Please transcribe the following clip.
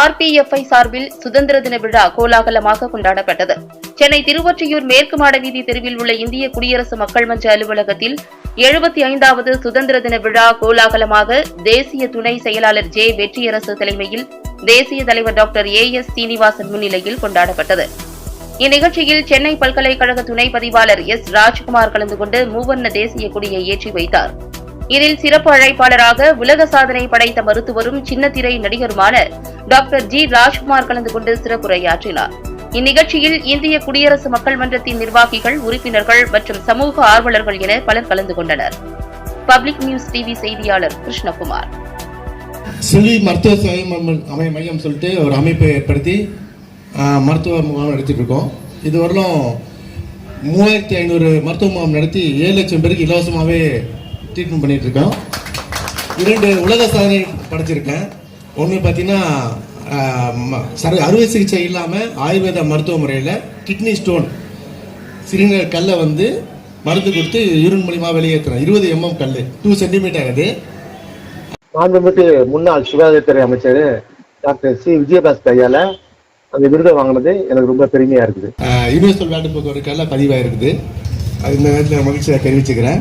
ஆர்பிஎஃப்ஐ சார்பில் சுதந்திர தின விழா கோலாகலமாக கொண்டாடப்பட்டது. சென்னை திருவொற்றியூர் மேற்கு மாட வீதி தெருவில் உள்ள இந்திய குடியரசு மக்கள் மன்ற அலுவலகத்தில் எழுபத்தி ஐந்தாவது சுதந்திர தின விழா கோலாகலமாக தேசிய துணை செயலாளர் ஜே வெற்றியரசு தலைமையில் தேசிய தலைவர் டாக்டர் ஏ எஸ் சீனிவாசன் முன்னிலையில் கொண்டாடப்பட்டது. இந்நிகழ்ச்சியில் சென்னை பல்கலைக்கழக துணை பதிவாளர் எஸ் ராஜ்குமார் கலந்து கொண்டு மூவர்ண தேசிய கொடியை ஏற்றி வைத்தார். இதில் சிறப்பு அழைப்பாளராக உலக சாதனை படைத்த மருத்துவரும் சின்னத்திரை நடிகருமான டாக்டர் ஜி ராஜ்குமார் கலந்து கொண்டு சிறப்புரையாற்றினார். இந்நிகழ்ச்சியில் இந்திய குடியரசு மக்கள் மன்றத்தின் நிர்வாகிகள் உறுப்பினர்கள் மற்றும் சமூக ஆர்வலர்கள் என பலர் கலந்து கொண்டனர். பப்ளிக் நியூஸ் டிவி செய்தியாளர் கிருஷ்ணகுமார். சிலி மருத்துவ அமை மையம் சொல்லிட்டு ஒரு அமைப்பை ஏற்படுத்தி மருத்துவ முகாம் நடத்திட்டு இருக்கோம். இதுவரையிலும் மூவாயிரத்தி ஐநூறு மருத்துவ முகாம் நடத்தி ஏழு லட்சம் பேருக்கு இலவசமாகவே ட்ரீட்மெண்ட் பண்ணிட்டு இருக்கோம் இரண்டு உலக சாதனை படைச்சிருக்கேன். ஒன்று பார்த்தீங்கன்னா சர அறுவை சிகிச்சை இல்லாமல் ஆயுர்வேத மருத்துவ முறையில் கிட்னி ஸ்டோன் சிறுநீரக கல்லை வந்து மருந்து கொடுத்து யூரின் மூலியமா வெளியேற்றுறோம் இருபது எம்எம் கல் டூ சென்டிமீட்டர் அது மாண்புமிகு முன்னாள் சுகாதாரத்துறை அமைச்சர் டாக்டர் சி. விஜயபாஸ்கர் ஐயால அந்த விருதை வாங்கினது எனக்கு ரொம்ப பெருமையா இருக்குது. யூனிவர்சல் வேர்ல்டு புக் ஒரு கல்ல பதிவாயிருக்குது. அது இந்த நேரத்தில் மகிழ்ச்சியாக தெரிவிச்சுக்கிறேன்.